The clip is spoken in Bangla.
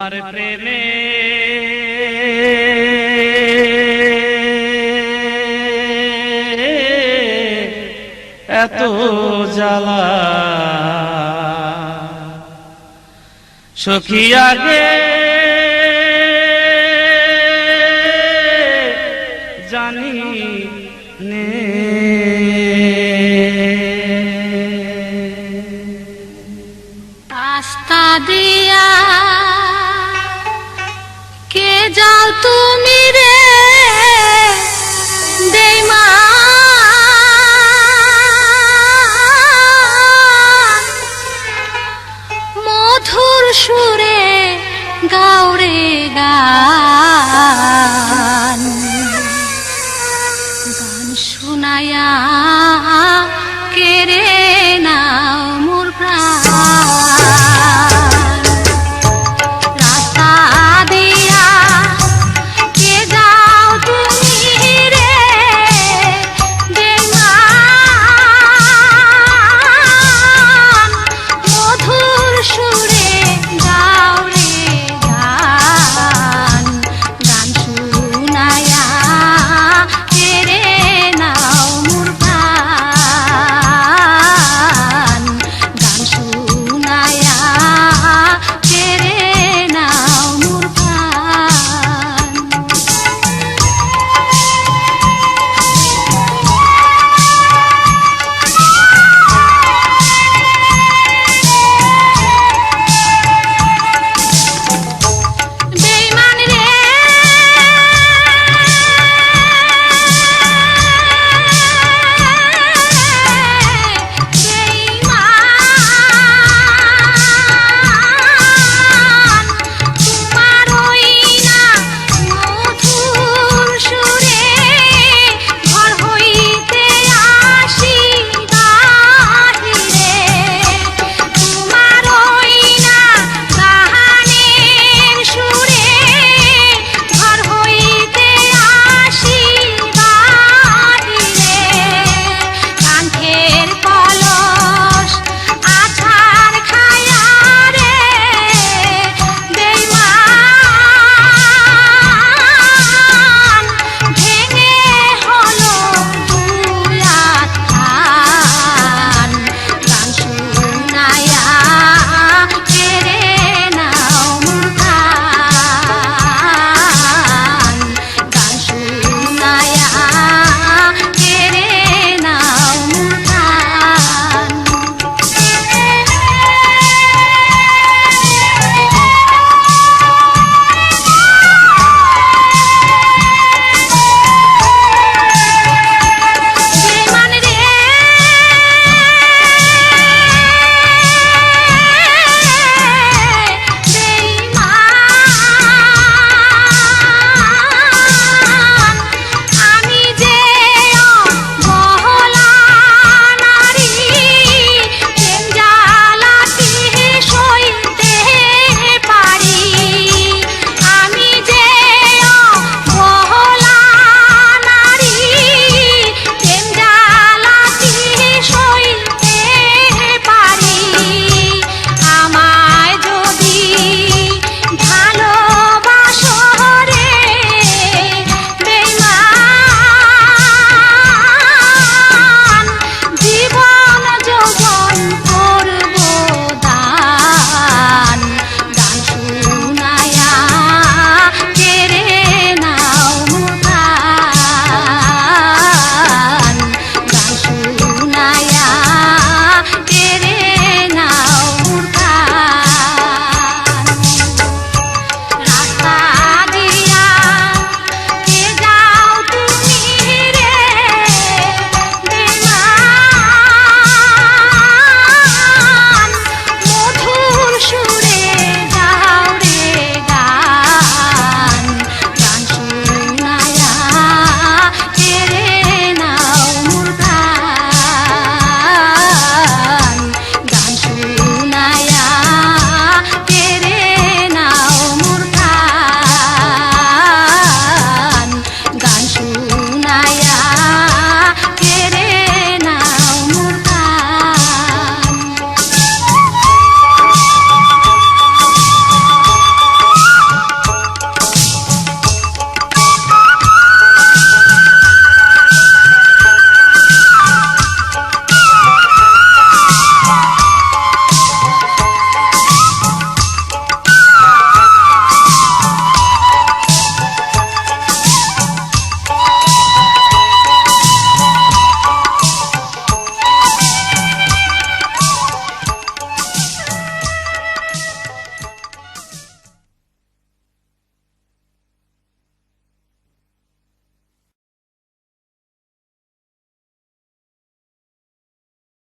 আর প্রেমে এত জ্বালা। সখী আগে জানি নে। রাস্তা দিয়া যাও তুমি রে দেমা মধুর সুরে গাওরে গান। গান শুনায়া কেড়ে নাও?